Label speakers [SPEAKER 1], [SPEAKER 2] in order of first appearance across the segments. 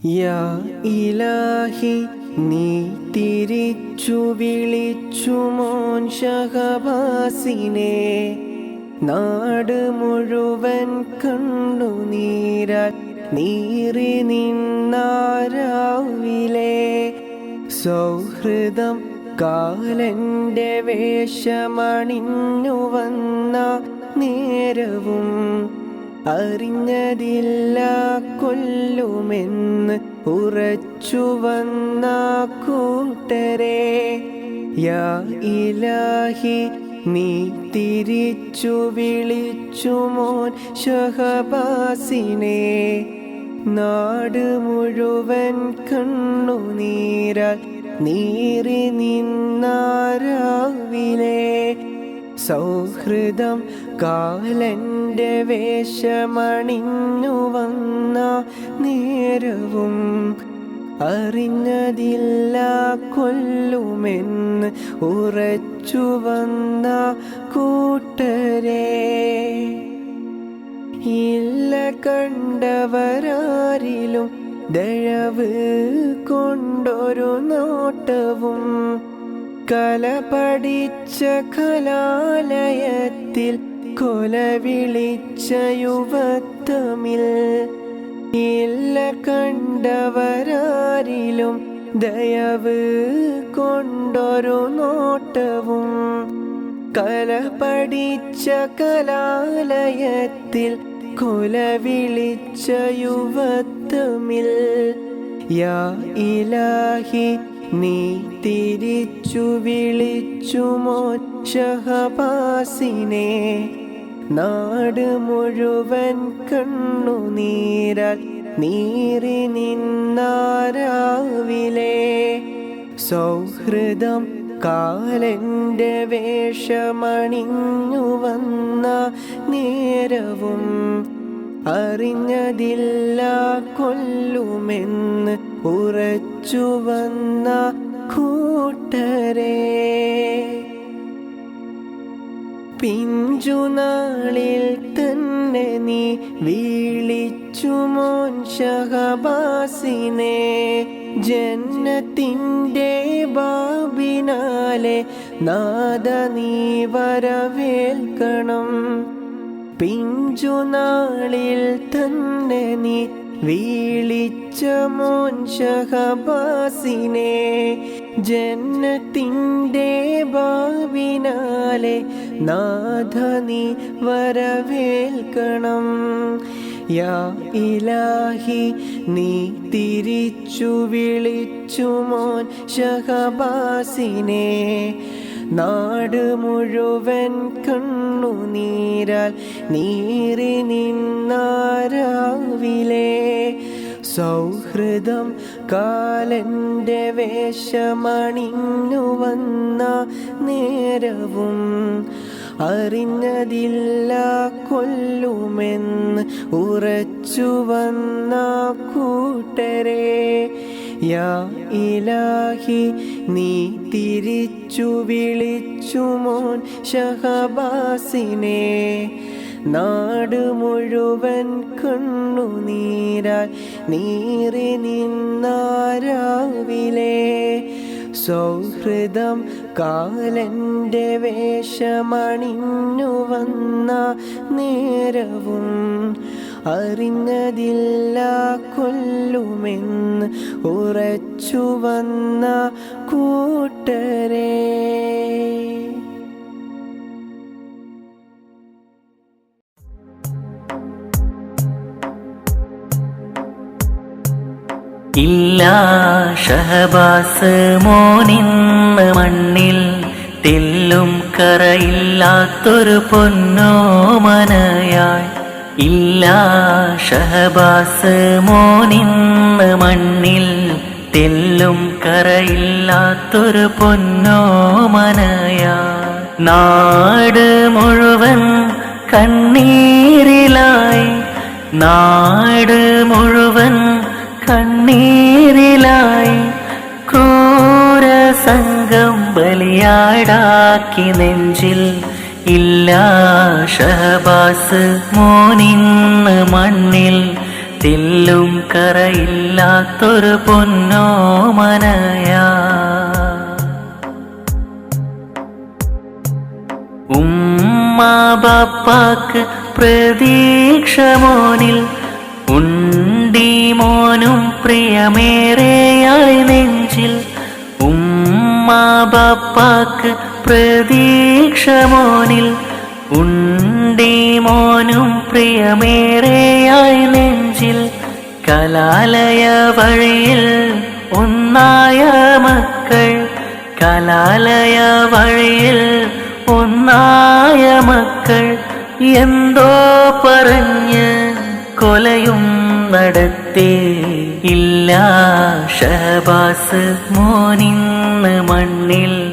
[SPEAKER 1] യാ ഇലാഹി നീ തിരിച്ചു വിളിച്ചു മോൻ ഷഹബാസിനെ നാട് മുഴുവൻ കണ്ടു നീര നീറി നിന്നാരാവിലെ. സൗഹൃദം കാലന്റെ വേഷമണിഞ്ഞു വന്ന നേരവും അറിഞ്ഞതില്ല കൊല്ലുമെന്ന് ഉറച്ചു വന്ന കൂട്ടരെ യാ ഇലാഹി നീ തിരിച്ചു വിളിച്ചു മോൻ ഷഹബാസിനെ. നാട് മുഴുവൻ കണ്ണുനീരാൽ നീറി നിന്നാരാവിലെ. സൗഹൃദം കാലന്റെ വേഷമണിഞ്ഞു വന്ന നേരവും അറിഞ്ഞതില്ല കൊല്ലുമെന്ന് ഉറച്ചു വന്ന കൂട്ടരെ. ഇല്ല കണ്ടവരാരിലും ദയവ് കൊണ്ടൊരു നോട്ടവും കല പഠിച്ച കലാലയത്തിൽ കൊല വിളിച്ച യുവത്വമിൽ ഇല്ല കണ്ടവരാരിലും ദയവ് കൊണ്ടൊരു നോട്ടവും. കല പഠിച്ച കലാലയത്തിൽ കൊല വിളിച്ച യുവത്വമിൽ യാ ഇലാഹി നീ തിരിച്ചു വിളിച്ചു മോക്ഷഹപാസിനെ. നാട് മുഴുവൻ കണ്ണു നീര നീറി നിന്നാരാവിലെ. സൗഹൃദം കാലന്റെ വേഷമണിഞ്ഞു വന്ന നേരവും അറിഞ്ഞതില്ല കൊല്ലുമെന്ന് ഉറച്ചു വന്ന കൂട്ടരെ. പിഞ്ചുനാളിൽ തന്നെ നീ വീളിച്ചു മോൻ ഷഹബാസിനെ. ജന്നത്തിന്റെ ബാബിനാലെ നാദ നീ വരവേൽക്കണം. പിഞ്ചുനാളിൽ തന്നെ നീ വീളിച്ച മോൻ ഷഹബാസിനെ ജന്നത്തിന്റെ ഭാവിനാലെ നാഥ നീ വരവേൽക്കണം. യാ ഇലാഹി നീ തിരിച്ചു വിളിച്ചു മോൻ ഷഹബാസിനെ നാട് മുഴുവൻ കണ്ണുനീരാൽ നീറി നിന്നാരാവിലെ. സൗഹൃദം കാലന്റെ വേഷമണിഞ്ഞു വന്ന നേരവും അറിഞ്ഞതില്ല കൊല്ലുമെന്ന് ഉറച്ചു വന്ന കൂട്ടരെ. യാ ഇലാഹി നീ തിരിച്ചു വിളിച്ചു മോൻ ഷഹബാസിനെ. നാട് മുഴുവൻ കണ്ണു നീരാൽ നീറി നിന്നാരാവിലെ. സൗഹൃദം കാലന്റെ വേഷമണിഞ്ഞു വന്ന നേരവും അറിഞ്ഞതില്ല കൊല്ലുമെന്ന് ഉറച്ചു വന്ന കൂട്ടരെ.
[SPEAKER 2] ഷഹബാസ് മോനിന്ന് മണ്ണിൽ തെല്ലും കറയില്ലാത്തൊരു പൊന്നോമനയായി ഇല്ല ഷഹബാസ് മോനിന്ന് മണ്ണിൽ തെല്ലും കറയില്ലാത്തൊരു പൊന്നോമനയായി നാട് മുഴുവൻ കണ്ണീരിലായി. നാട് മുഴുവൻ കണ്ണീരിലായി. ക്രൂര സംഘം ബലിയാടാക്കി നെഞ്ചിൽ ഇല്ല ഷഹബാസ് മോനിന്ന് മണ്ണിൽ തില്ലും കറയില്ലാത്തൊരു പൊന്നോ മനയാ. ഉമ്മ ബാപ്പാക്ക് പ്രതീക്ഷ മോനിൽ ഉണ്ടി മോനും പ്രിയമേറെയായി നെഞ്ചിൽ. ഉമ്മ ബാപ്പാക്ക് പ്രതീക്ഷ മോനിൽ ഉണ്ടി മോനും പ്രിയമേറെയായി നെഞ്ചിൽ കലാലയ വഴിയിൽ ഒന്നായ മക്കൾ കലാലയ വഴിയിൽ ഒന്നായ മക്കൾ എന്തോ പറഞ്ഞ് കൊലയും നടത്തി. ഇല്ല ഷബാസ് മോനിന്ന് മണ്ണിൽ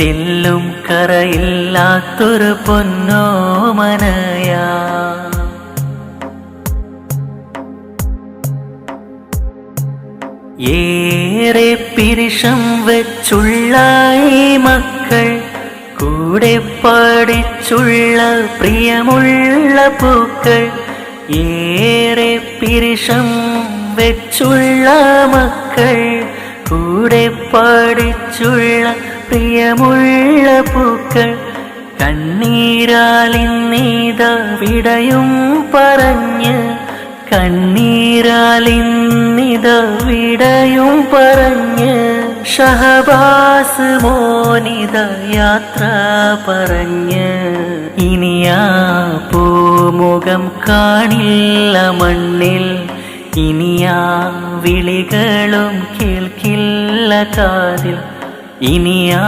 [SPEAKER 2] തെല്ലും കറയില്ലാത്തൊരു പൊന്നോമനയ ഏറെ പിരിഷം വെച്ചുള്ള ഈ മക്കൾ കൂടെ പഠിച്ചുള്ള പ്രിയമുള്ള പൂക്കൾ. ഏറെ പിരിഷം വെച്ചുള്ള മക്കൾ കൂടെ പഠിച്ചുള്ള പ്രിയമുള്ള പൂക്കൾ കണ്ണീരാലിന്നീത വിടയും പറഞ്ഞ് കണ്ണീരാലിന്നിത വിടയും പറഞ്ഞ് ഷഹബാസ് മോനിത യാത്ര പറഞ്ഞ് ഇനിയാ പൂമുഖം കാണില്ല മണ്ണിൽ ഇനിയാ വിളികളും കേൾക്കില്ല കാതിൽ. ഇനിയാ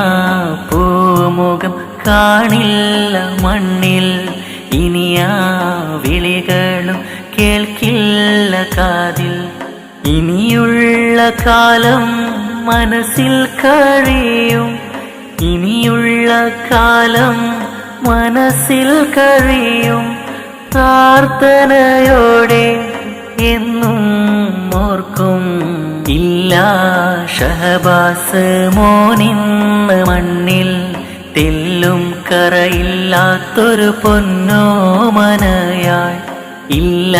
[SPEAKER 2] പൂമുഖം കാണില്ല മണ്ണിൽ. ഇനിയാ വിളികളും കേൾക്കില്ല കാതിൽ. ഇനിയുള്ള കാലം മനസ്സിൽ കഴിയും. ഇനിയുള്ള കാലം മനസ്സിൽ കഴിയും. പ്രാർത്ഥനയോടെ എന്നും ഓർക്കും. ഇല്ല ഷഹബാസ് മോനിന്ന് മണ്ണിൽ തെല്ലും കറയില്ലാത്തൊരു പൊന്നോ മനയാൾ ഇല്ല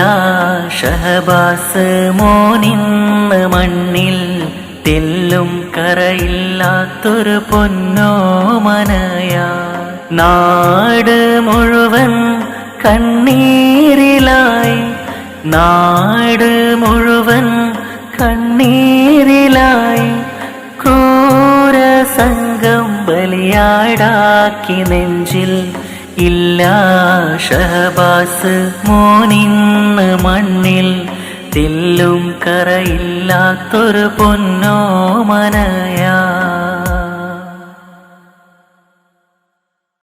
[SPEAKER 2] ഷഹബാസ് മോനിന്ന് മണ്ണിൽ തെല്ലും കറയില്ലാത്തൊരു പൊന്നോ മനയാ നാട് മുഴുവൻ കണ്ണീരിലായി. നാട് മുഴുവൻ കണ്ണീരിലായി ക്രൂര സംഘം ബലിയാടാക്കി നെഞ്ചിൽ ഇല്ല ഷഹബാസ് മോനിന്ന് മണ്ണിൽ തില്ലും കറയില്ലാത്തൊരു പൊന്നോ മനയാ